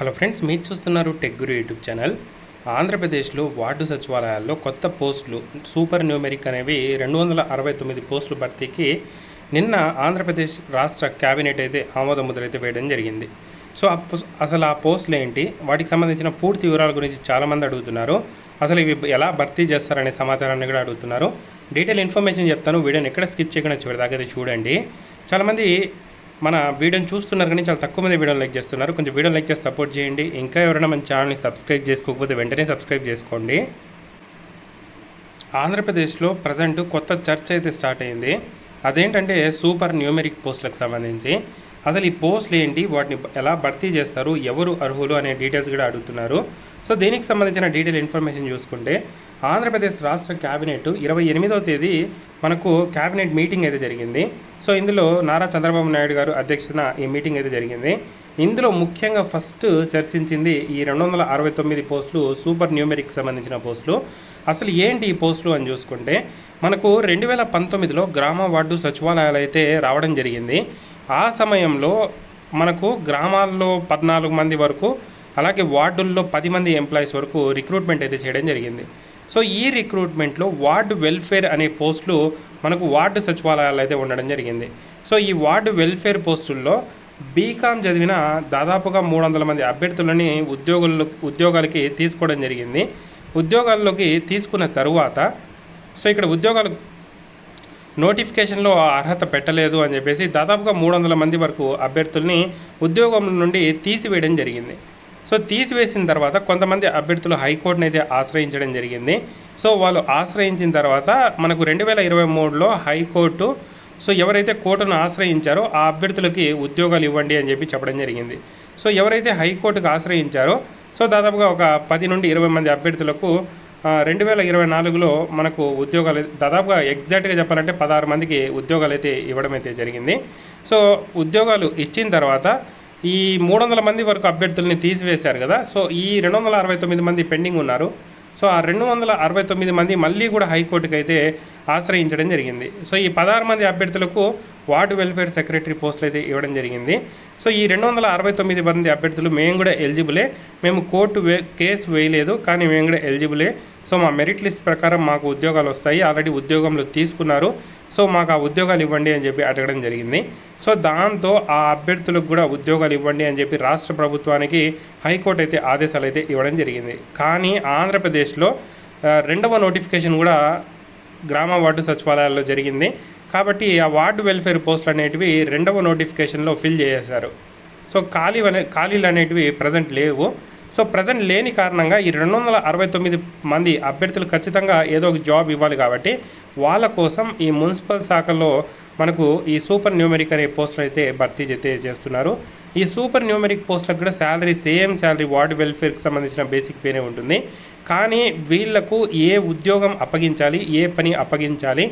Hello friends మీరు చూస్తున్నారు tech guru YouTube channel. ఆంధ్రప్రదేశ్లో వార్డు సచివాలయాల్లో కొత్త పోస్టులు సూపర్ న్యూమెరిక్ అనేవి రెండు వందల అరవై తొమ్మిది పోస్టులు భర్తీకి నిన్న ఆంధ్రప్రదేశ్ రాష్ట్ర క్యాబినెట్ అయితే ఆమోద ముద్రైతే వేయడం జరిగింది. సో అసలు ఆ పోస్టులు ఏంటి? వాటికి సంబంధించిన పూర్తి వివరాల గురించి చాలామంది అడుగుతున్నారు. అసలు ఇవి ఎలా భర్తీ చేస్తారనే సమాచారాన్ని కూడా అడుగుతున్నారు. డీటెయిల్ ఇన్ఫర్మేషన్ చెప్తాను. వీడియోని ఎక్కడ స్కిప్ చేయకుండా చివరి దాకా అయితే చూడండి. చాలామంది మన వీడియోని చూస్తున్నారు కానీ చాలా తక్కువ మంది వీడియోని లైక్ చేస్తున్నారు. కొంచెం వీడియో లైక్ చేసి సపోర్ట్ చేయండి. ఇంకా ఎవరైనా మన ఛానల్ని సబ్స్క్రైబ్ చేసుకోకపోతే వెంటనే సబ్స్క్రైబ్ చేసుకోండి. ఆంధ్రప్రదేశ్లో ప్రజెంట్ కొత్త చర్చ్ అయితే స్టార్ట్ అయింది. అదేంటంటే సూపర్ న్యూమెరిక్ పోస్టులకు సంబంధించి అసలు ఈ పోస్టులు ఏంటి? వాటిని ఎలా భర్తీ చేస్తారు? ఎవరు అర్హులు అనే డీటెయిల్స్ కూడా అడుగుతున్నారు. సో దీనికి సంబంధించిన డీటెయిల్ ఇన్ఫర్మేషన్ చూసుకుంటే ఆంధ్రప్రదేశ్ రాష్ట్ర క్యాబినెట్ ఇరవై ఎనిమిదవ తేదీ మనకు క్యాబినెట్ మీటింగ్ అయితే జరిగింది. సో ఇందులో నారా చంద్రబాబు నాయుడు గారు అధ్యక్షతన ఈ మీటింగ్ అయితే జరిగింది. ఇందులో ముఖ్యంగా ఫస్ట్ చర్చించింది ఈ రెండు వందల అరవై తొమ్మిది పోస్టులు సూపర్ న్యూమెరిక్ సంబంధించిన పోస్టులు. అసలు ఏంటి ఈ పోస్టులు అని చూసుకుంటే మనకు రెండు వేల పంతొమ్మిదిలో గ్రామ వార్డు సచివాలయాలు అయితే రావడం జరిగింది. ఆ సమయంలో మనకు గ్రామాల్లో పద్నాలుగు మంది వరకు అలాగే వార్డుల్లో పది మంది ఎంప్లాయీస్ వరకు రిక్రూట్మెంట్ అయితే చేయడం జరిగింది. సో ఈ రిక్రూట్మెంట్లో వార్డు వెల్ఫేర్ అనే పోస్టులు మనకు వార్డు సచివాలయాలు అయితే ఉండడం జరిగింది. సో ఈ వార్డు వెల్ఫేర్ పోస్టుల్లో బీకామ్ చదివిన దాదాపుగా మూడు వందల మంది అభ్యర్థులని ఉద్యోగుల్లో ఉద్యోగాలకి తీసుకోవడం జరిగింది. ఉద్యోగాల్లోకి తీసుకున్న తరువాత సో ఇక్కడ ఉద్యోగాలు నోటిఫికేషన్లో అర్హత పెట్టలేదు అని చెప్పేసి దాదాపుగా మూడు వందల మంది వరకు అభ్యర్థుల్ని ఉద్యోగం నుండి తీసివేయడం జరిగింది. సో తీసివేసిన తర్వాత కొంతమంది అభ్యర్థులు హైకోర్టుని అయితే ఆశ్రయించడం జరిగింది. సో వాళ్ళు ఆశ్రయించిన తర్వాత మనకు రెండు వేల ఇరవై మూడులో హైకోర్టు సో ఎవరైతే కోర్టును ఆశ్రయించారో ఆ అభ్యర్థులకి ఉద్యోగాలు ఇవ్వండి అని చెప్పి చెప్పడం జరిగింది. సో ఎవరైతే హైకోర్టుకు ఆశ్రయించారో సో దాదాపుగా ఒక పది నుండి ఇరవై మంది అభ్యర్థులకు రెండు వేల ఇరవై నాలుగులో మనకు ఉద్యోగాలు దాదాపుగా ఎగ్జాక్ట్గా చెప్పాలంటే పదహారు మందికి ఉద్యోగాలు అయితే ఇవ్వడం అయితే జరిగింది. సో ఉద్యోగాలు ఇచ్చిన తర్వాత ఈ మూడు వందల మంది వరకు అభ్యర్థుల్ని తీసివేశారు కదా. సో ఈ రెండు వందల అరవై తొమ్మిది మంది పెండింగ్ ఉన్నారు. సో ఆ రెండు వందల అరవై తొమ్మిది మంది మళ్ళీ కూడా హైకోర్టుకి అయితే ఆశ్రయించడం జరిగింది. సో ఈ పదహారు మంది అభ్యర్థులకు వార్డు వెల్ఫేర్ సెక్రటరీ పోస్టులు అయితే ఇవ్వడం జరిగింది. సో ఈ రెండు వందల అరవై తొమ్మిది మంది అభ్యర్థులు మేము కూడా ఎలిజిబులే. మేము కోర్టు వే కేసు వేయలేదు కానీ మేము కూడా ఎలిజిబులే. సో మా మెరిట్ లిస్ట్ ప్రకారం మాకు ఉద్యోగాలు వస్తాయి. ఆల్రెడీ ఉద్యోగంలో తీసుకున్నారు. సో మాకు ఆ ఉద్యోగాలు ఇవ్వండి అని చెప్పి అడగడం జరిగింది. సో దాంతో ఆ అభ్యర్థులకు కూడా ఉద్యోగాలు ఇవ్వండి అని చెప్పి రాష్ట్ర ప్రభుత్వానికి హైకోర్టు అయితే ఆదేశాలు అయితే ఇవ్వడం జరిగింది. కానీ ఆంధ్రప్రదేశ్లో రెండవ నోటిఫికేషన్ కూడా గ్రామ వార్డు సచివాలయాల్లో జరిగింది. కాబట్టి ఆ వార్డు వెల్ఫేర్ పోస్టులు అనేటివి రెండవ నోటిఫికేషన్లో ఫిల్ చేసేశారు. సో ఖాళీ అనే ఖాళీలు అనేటివి ప్రజెంట్ లేవు. సో ప్రజెంట్ లేని కారణంగా ఈ రెండు వందల అరవై తొమ్మిది మంది అభ్యర్థులు ఖచ్చితంగా ఏదో ఒక జాబ్ ఇవ్వాలి కాబట్టి వాళ్ళ కోసం ఈ మున్సిపల్ శాఖలో మనకు ఈ సూపర్ న్యూమెరిక్ అనే పోస్టులు అయితే భర్తీ అయితే చేస్తున్నారు. ఈ సూపర్ న్యూమెరిక్ పోస్టులకు కూడా శాలరీ సేమ్ శాలరీ వార్డ్ వెల్ఫేర్కి సంబంధించిన బేసిక్ పేనే ఉంటుంది. కానీ వీళ్ళకు ఏ ఉద్యోగం అప్పగించాలి ఏ పని అప్పగించాలి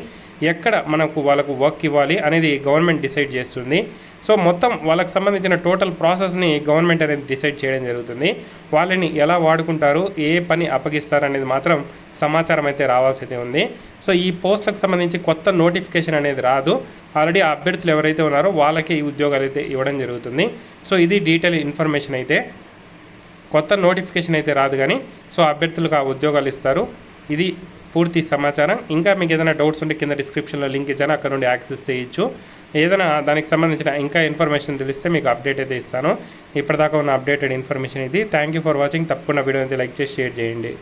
ఎక్కడ మనకు వాళ్ళకు వర్క్ ఇవ్వాలి అనేది గవర్నమెంట్ డిసైడ్ చేస్తుంది. సో మొత్తం వాళ్ళకి సంబంధించిన టోటల్ ప్రాసెస్ని గవర్నమెంట్ అనేది డిసైడ్ చేయడం జరుగుతుంది. వాళ్ళని ఎలా వాడుకుంటారు ఏ పని అప్పగిస్తారు అనేది మాత్రం సమాచారం అయితే రావాల్సి అయితే ఉంది. సో ఈ పోస్టులకు సంబంధించి కొత్త నోటిఫికేషన్ అనేది రాదు. ఆల్రెడీ ఆ అభ్యర్థులు ఎవరైతే ఉన్నారో వాళ్ళకి ఈ ఉద్యోగాలు అయితే ఇవ్వడం జరుగుతుంది. సో ఇది డీటెయిల్ ఇన్ఫర్మేషన్ అయితే. కొత్త నోటిఫికేషన్ అయితే రాదు కానీ సో అభ్యర్థులకు ఆ ఉద్యోగాలు ఇస్తారు. ఇది పూర్తి సమాచారం. ఇంకా మీకు ఏదైనా డౌట్స్ ఉంటే కింద డిస్క్రిప్షన్లో లింక్ ఇచ్చాను అక్కడ నుండి యాక్సెస్ చేయొచ్చు. ఏదైనా దానికి సంబంధించిన ఇంకా ఇన్ఫర్మేషన్ తెలిస్తే మీకు అప్డేట్ అయితే ఇస్తాను. ఇప్పటిదాకా ఉన్న అప్డేటెడ్ ఇన్ఫర్మేషన్ ఇది. థ్యాంక్ యూ ఫర్ వాచింగ్ తప్పకుండా వీడియో అయితే లైక్ చేసి షేర్ చేయండి.